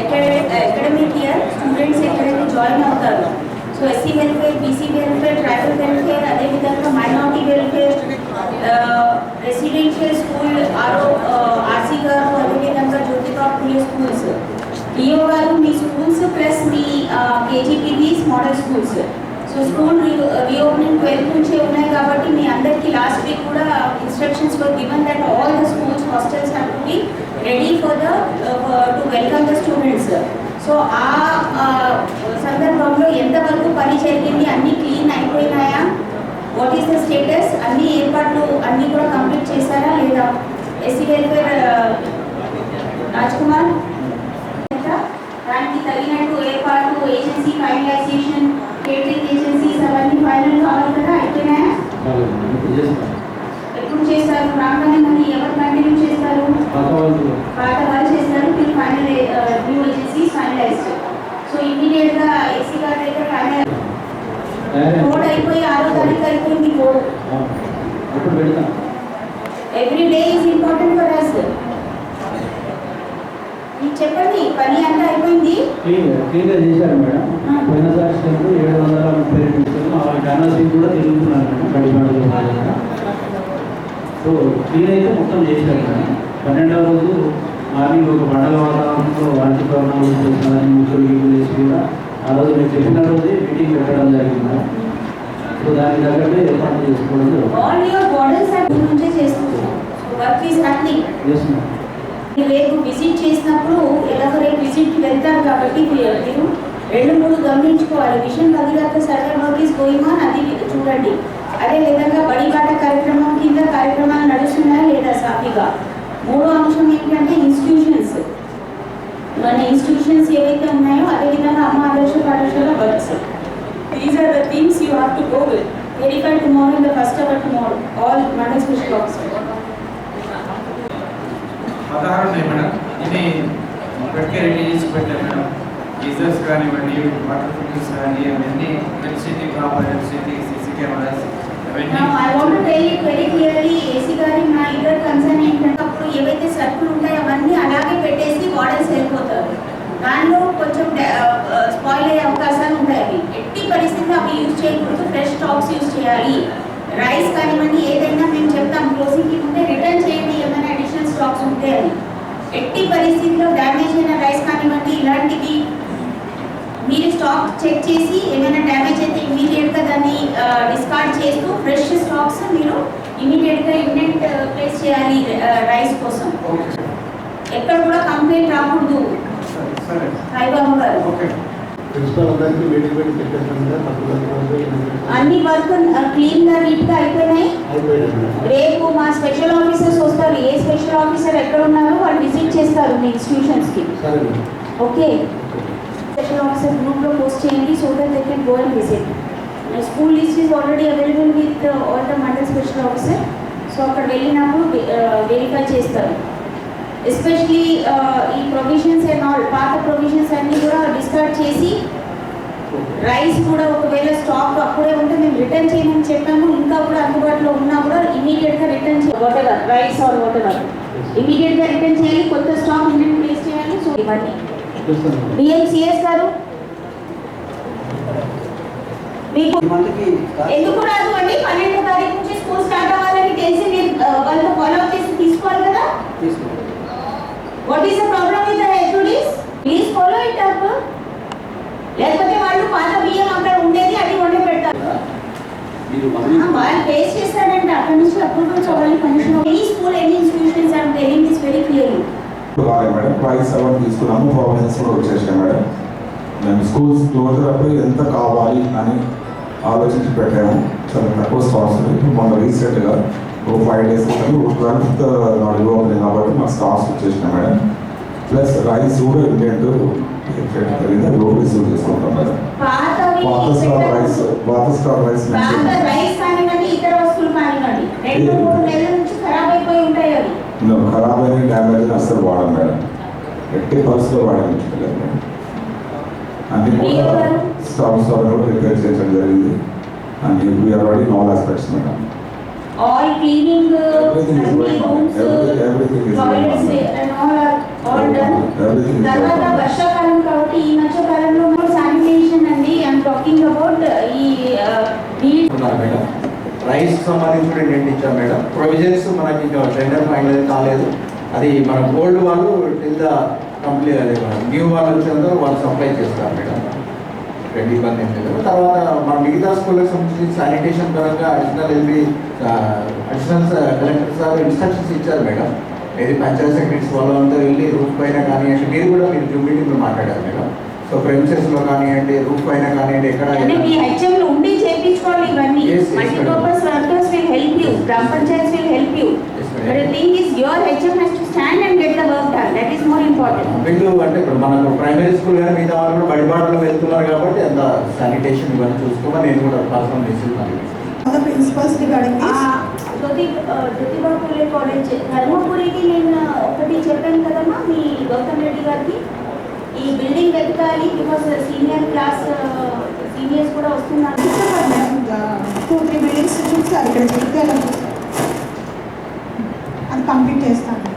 Academic year students ఎక్కడైతే join అవుతారో? So SC welfare BC welfare tribal welfare అదేవిధంగా minority welfare residential school ఆరో RC గారు అదేవిధంగా జ్యోతికా స్కూల్స్ డిఓ గారు మీ స్కూల్స్ ప్లస్ మీ KGBVs model schools so school reopening twelfth నుంచే ఉన్నాయి కాబట్టి మీ అందరికీ లాస్ట్ వీక్ కూడా instructions were given that all the schools hostels have to be ready for the to welcome the students so ఆ సందర్భంలో ఎంతవరకు పని జరిగింది? అన్ని క్లీన్ అయిపోయినాయా? వాట్ ఈస్ ద స్టేటస్ అన్ని ఏర్పాట్లు అన్నీ కూడా కంప్లీట్ చేశారా? లేదా SC welfare uh, Raj Kumar దానికి తగినట్టు ఏర్పాటు ఏజెన్సీ ఫైనలైజేషన్ కేటరింగ్ ఏజెన్సీస్ అవన్నీ ఫైనల్ కావాలి కదా అయిపోయినాయా ఎప్పుడు చేస్తారు రాగానే మరి ఎవరు కంటిన్యూ చేస్తారు పాత వాళ్ళు చేస్తారు మీరు final new agency finalize so ఇమీడియట్గా ఏసీ గారి దగ్గర ఫైనల్ కోడ్ అయిపోయి ఆరో తారీఖు అయిపోయింది కోడ్ అప్పుడు పెడతాం. Every day is important for us మీకు చెప్పండి పని అంతా అయిపోయింది? క్లీన్గా చేశారు మేడం. పోయినసారి స్టెప్ ఏడు వందల ముప్పై రెండు ఛానల్స్ కూడా తిరుగుతున్నాను మేడం సో క్లీన్ అయితే మొత్తం చేశారు మేడం. పన్నెండవ రోజు మార్నింగ్ ఒక మండల వాతావరణంలో వాంతి పరిణామాలు చేస్తున్నారని ముగ్గురు వేసి కూడా రోజు మీరు చెప్పిన రోజే మీటింగ్ పెట్టడం జరిగింది. సో దానికి తగ్గట్టే ఏర్పాటు చేసుకోవడం ఆల్ యువర్ నుంచే వర్క్ ఈస్ రేపు విజిట్ చేసినప్పుడు ఎలాగో రేపు విజిట్కి వెళ్తారు కాబట్టి మీరు రెండు మూడు గమనించుకోవాలి. Mission Bhagiratha survey work is going on అది చూడండి. అదే విధంగా బడి బాట కార్యక్రమం కింద కార్యక్రమాలు నడుస్తున్నాయా లేదా సాఫీగా? మూడో అంశం ఏంటంటే ఇన్స్టిట్యూషన్స్ మన ఇన్స్టిట్యూషన్స్ ఏవైతే ఉన్నాయో అదే విధంగా Amma Adarsha Patashala works these are you have to go with verify tomorrow in the first hour tomorrow all mandal special officer పదహారు ఉన్నాయి మేడం. ఇది ఇప్పటికే రెడీ చేసి పెట్టారు మేడం. గీజర్స్ కానివ్వండి వాటర్ ఫిల్టర్స్ కానీ అవన్నీ electricity CC cameras Now, I want to tell you very clearly, AC గారి నా ఇద్దరు కన్సర్న్ ఏంటంటే అప్పుడు ఏవైతే సర్కులు ఉంటాయో అవన్నీ అలాగే పెట్టేసి వాడర్స్ వెళ్ళిపోతారు. దానిలో కొంచెం స్పాయిల్ అయ్యే అవకాశాలు ఉంటాయి అవి ఎట్టి పరిస్థితుల్లో అవి యూజ్ చేయకూడదు ఫ్రెష్ స్టాక్స్ యూజ్ చేయాలి. రైస్ కానివ్వండి ఏదైనా మేము చెప్తాం క్లోజింగ్కి ఉంటే రిటర్న్ చేయండి ఏమైనా అడిషనల్ స్టాక్స్ ఉంటే అని. ఎట్టి పరిస్థితుల్లో డ్యామేజ్ అయిన రైస్ కానివ్వండి ఇలాంటివి మీరు స్టాక్ చెక్ చేసి ఏమైనా డ్యామేజ్ అయితే ఇమీడియట్గా దాన్ని డిస్కార్డ్ చేస్తూ ఫ్రెష్ స్టాక్స్ మీరు ఇమీడియట్గా ఇండెంట్ ప్లేస్ చేయాలి రైస్ కోసం. ఎక్కడ కూడా కంప్లైంట్ రాకూడదు. సాయిబాబు గారు. అన్ని వర్క్ క్లీన్గా నీట్గా అయిపోయినాయి రేపు మా స్పెషల్ ఆఫీసర్స్ వస్తారు. ఏ స్పెషల్ ఆఫీసర్ ఎక్కడ ఉన్నారో వాళ్ళు విజిట్ చేస్తారు మీ ఇన్స్టిట్యూషన్స్కి ఓకే. స్పెషల్ ఆఫీసర్ గ్రూప్లో పోస్ట్ చేయండి so that they can go and visit school list is already available with all the mandal special officer. So అక్కడ వెళ్ళినప్పుడు వెరిఫై చేస్తారు. ఎస్పెషలీ ఈ ప్రొవిజన్స్ అండ్ ఆల్ పాత ప్రొవిజన్స్ అన్ని కూడా డిస్కార్డ్ చేసి రైస్ కూడా ఒకవేళ స్టాక్ అప్పుడే ఉంటే మేము రిటర్న్ చేయమని చెప్పాము. ఇంకా కూడా అందుబాటులో ఉన్నా కూడా ఇమీడియట్గా రిటర్న్ చేయాలి. రైస్ ఆర్ వాట్ ఎవర్ ఇమీడియట్గా రిటర్న్ చేయాలి. కొత్త స్టాక్ ఇండియన్ ప్లేస్ చేయాలి. సో ఇవన్నీ. డిఎంసిఎస్ గారు? మీకు ఎందుకు రాదు అండి పన్నెండో తారీఖు నుంచి స్కూల్ స్టార్ట్ అవ్వాలని తెలిసి మీరు ఆ, వాళ్ళతో ఫాలో అప్ చేసి తీసుకోవాలి కదా తీసుకుంటాం what is the problem with the HODs please follow it up లేకపోతే వాళ్ళు పాత బియ్యం అక్కడ ఉండేది అది వండి పెడతారు మీరు ఆ, వాళ్ళు ఫేస్ చేస్తారంటే అక్కడ నుంచి commission any school any institutions are telling this very clearly బాగా మేడం ప్రైస్ అవన్నీ తీసుకున్నాము. ప్రాబ్లమ్స్ కూడా వచ్చేసాయి మేడం. మేము స్కూల్స్ క్లోజర్ అప్పుడు ఎంత కావాలి అని ఆలోచించి పెట్టాము. చాలా తక్కువ స్టాక్స్ ఇప్పుడు మొన్న రీసెంట్గా ఒక ఫైవ్ డేస్ ట్వెల్త్ నాడు ఓపెనింగ్ కాబట్టి మాకు స్టాక్స్ వచ్చేసినాయి మేడం. ప్లస్ రైస్ కూడా ఇండియన్ రిసీవ్ చేసుకుంటాం మేడం. పాతవి పాత స్టాక్ రైస్ రైస్ కానివ్వండి ఇతర వస్తువులు కానివ్వండి రెండు మూడు నెలల నుంచి ఖరాబ్ అయిపోయి ఉంటాయి అవి. ఖరాబ్ అయిన డ్యామేజ్ అస్సలు వాడం మేడం. ఎట్టి పరిస్థితిలో వాడలేదు మేడం. అన్ని కూడా స్టాక్స్ కూడా రిపేర్ చేయడం జరిగింది. And we are ready all aspects madam. All cleaning, Everything is going on. Everything- everything is going on. and all are తర్వాత. వర్షాకాలం కాబట్టి ఈ మధ్యకాలంలో శానిటేషన్ అండి ఐఎమ్ టాకింగ్ అబౌట్ ఈ నీడ్ ఉన్నారు మేడం రైస్ సంబంధించి కూడా ఏంటి ఇచ్చాం మేడం. ప్రొవిజన్స్ మనకి ఇంకా టెండర్ ఫైనల్ కాలేదు. అది మన ఓల్డ్ వాళ్ళు టిల్ ద కంప్లీట్ అదే న్యూ వాళ్ళు వచ్చేందుకు వాళ్ళు సప్లై చేస్తారు మేడం. రెండు ఇబ్బంది లేదు. తర్వాత మన మిగతా స్కూళ్ళకి సంబంధించి శానిటేషన్ పరంగా additional LB additional collector sir instructions ఇచ్చారు మేడం. ఏది పంచాయత్ సెక్రటరీస్ వాళ్ళ అంతా వెళ్ళి రూఫ్ పైన కానివ్వండి మీరు కూడా మీరు జూమ్ మీటింగ్లో మాట్లాడారు మేడం. సో ప్రెమిసెస్లో కానివ్వండి రూఫ్ పైన కానివ్వండి ఎక్కడ చేయించుకోవాలి ఇవన్నీ. Workers will help you gram panchayat will help you Yes, madam. But thing is your HM has to stand and get the work done that is more important వీళ్ళు అంటే ఇప్పుడు మనకు ప్రైమరీ స్కూల్ కానీ మిగతా వాళ్ళు కూడా బడిబాటలో వెళ్తున్నారు కాబట్టి అంత శానిటేషన్ ఇవన్నీ చూసుకోమని నేను కూడా personal message the principals regarding this. Jyoti Jyotiba Phule college ధర్మపురికి నేను ఒకటి చెప్పాను కదమ్మా మీ గౌతమ్ రెడ్డి గారికి. ఈ బిల్డింగ్ వెతకాలి బికాస్ సీనియర్ క్లాస్ టీవీఎస్ కూడా వస్తున్నారు. టూ త్రీ బిల్డింగ్స్ చూస్తారు ఇక్కడ జగిత్యాల అది కంప్లీట్ చేస్తాను